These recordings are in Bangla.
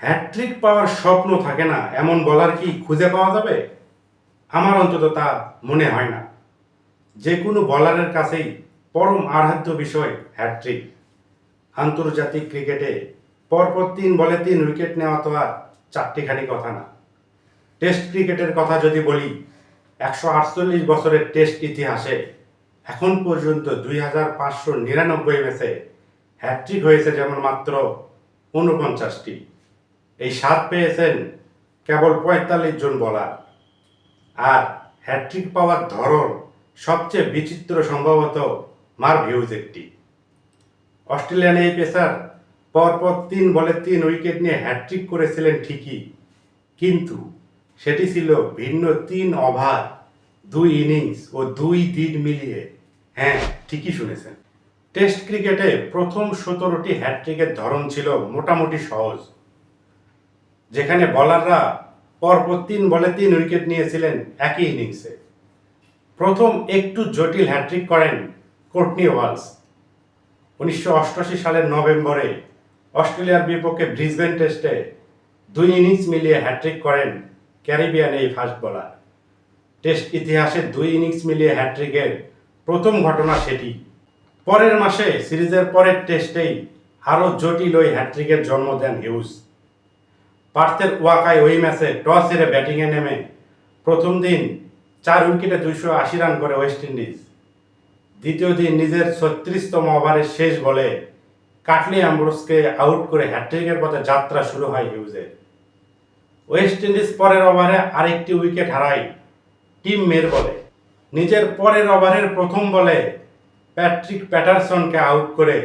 হ্যাট্রিক পাওয়ার স্বপ্ন থাকে না, এমন বলার কি খুঁজে পাওয়া যাবে? আমার অন্তত তা মনে হয় না। যে কোনো বলারের কাছেই পরম আরাধ্য বিষয় হ্যাট্রিক আন্তর্জাতিক ক্রিকেটে পরপর তিন বলে তিন উইকেট নেওয়া তো আর চারটিখানি কথা না। টেস্ট ক্রিকেটের কথা যদি বলি, একশো আটচল্লিশ বছরের টেস্ট ইতিহাসে এখন পর্যন্ত দুই হাজার পাঁচশো নিরানব্বই ম্যাচে হ্যাট্রিক হয়েছে যেমন মাত্র ঊনপঞ্চাশটি। এই স্বাদ পেয়েছেন কেবল পঁয়তাল্লিশ জন বলার। আর হ্যাট্রিক পাওয়ার ধরন সবচেয়ে বিচিত্র সম্ভবত মার ভিউজ একটি। অস্ট্রেলিয়ান এই পেসার পরপর তিন বলে তিন উইকেট নিয়ে হ্যাট্রিক করেছিলেন ঠিকই, কিন্তু সেটি ছিল ভিন্ন তিন ওভার, দুই ইনিংস ও দুই দিন মিলিয়ে। হ্যাঁ ঠিকই শুনেছেন। টেস্ট ক্রিকেটে প্রথম সতেরোটি হ্যাট্রিকের ধরন ছিল মোটামুটি সহজ। যেখানে বলাররা পরপর তিন বলে তিন উইকেট নিয়েছিলেন একই ইনিংসে প্রথম একটু জটিল হ্যাট্রিক করেন কোর্টনি ওয়ালস। উনিশশো অষ্টআশি সালের নভেম্বরে অস্ট্রেলিয়ার বিপক্ষে ব্রিসবেন টেস্টে দুই ইনিংস মিলিয়ে হ্যাট্রিক করেন ক্যারিবিয়ান এই ফাস্ট বোলার টেস্ট ইতিহাসে দুই ইনিংস মিলিয়ে হ্যাট্রিকের প্রথম ঘটনা সেটি। পরের মাসে সিরিজের পরের টেস্টেই আরও জটিল ওই হ্যাট্রিকের জন্ম দেন হিউজ। পার্থের ওয়াকায় ওই ম্যাচে টস হেরে ব্যাটিংয়ে নেমে প্রথম দিন চার উইকেটে দুইশো আশি রান করে ওয়েস্ট ইন্ডিজ। দ্বিতীয় দিন নিজের ছত্রিশতম ওভারের শেষ বলে কাটলি অ্যাম্ব্রোসকে আউট করে হ্যাট্রিকের পথে যাত্রা শুরু হয় হিউজের। ওয়েস্ট ইন্ডিজ পরের ওভারে আরেকটি উইকেট হারায় টিম মের বলে। নিজের পরের ওভারের প্রথম বলে প্যাট্রিক প্যাটারসনকে আউট করে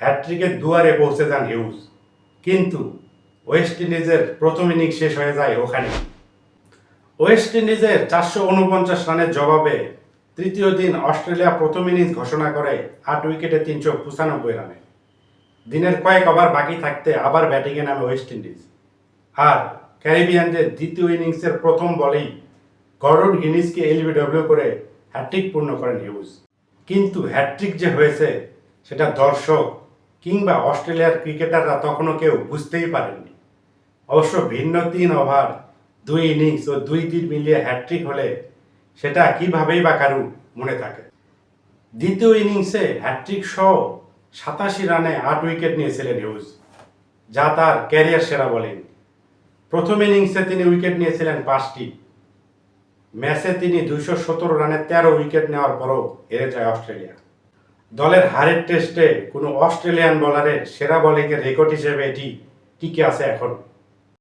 হ্যাট্রিকের দুয়ারে পৌঁছে যান হিউজ। কিন্তু ওয়েস্ট ইন্ডিজের প্রথম ইনিংস শেষ হয়ে যায় ওখানে। ওয়েস্ট ইন্ডিজের চারশো উনপঞ্চাশ রানের জবাবে তৃতীয় দিন অস্ট্রেলিয়া প্রথম ইনিংস ঘোষণা করে আট উইকেটে তিনশো পঁচানব্বই রানে। দিনের কয়েক ওভার বাকি থাকতে আবার ব্যাটিংয়ে নামে ওয়েস্ট ইন্ডিজ আর ক্যারিবিয়ানদের দ্বিতীয় ইনিংসের প্রথম বলেই গর্ডন গিনিসকে এলবিডব্লিউ করে হ্যাট্রিক পূর্ণ করেন হিউজ। কিন্তু হ্যাট্রিক যে হয়েছে, সেটা দর্শক কিংবা অস্ট্রেলিয়ার ক্রিকেটাররা তখনও কেউ বুঝতেই পারেননি। অবশ্য ভিন্ন তিন ওভার, দুই ইনিংস ও দুই দিন মিলিয়ে হ্যাট্রিক হলে সেটা কিভাবেই বা কারু মনে থাকে। দ্বিতীয় ইনিংসে হ্যাট্রিক সহ সাতাশি রানে আট উইকেট নিয়েছিলেন হিউজ, যা তার ক্যারিয়ার সেরা বলেন প্রথম ইনিংসে তিনি উইকেট নিয়েছিলেন পাঁচটি। ম্যাচে তিনি দুইশো সতেরো রানে তেরো উইকেট নেওয়ার পরও হেরে যায় অস্ট্রেলিয়া। দলের হারের টেস্টে কোনো অস্ট্রেলিয়ান বলারের সেরা বলিংয়ের রেকর্ড হিসেবে এটি টিকে আছে এখন।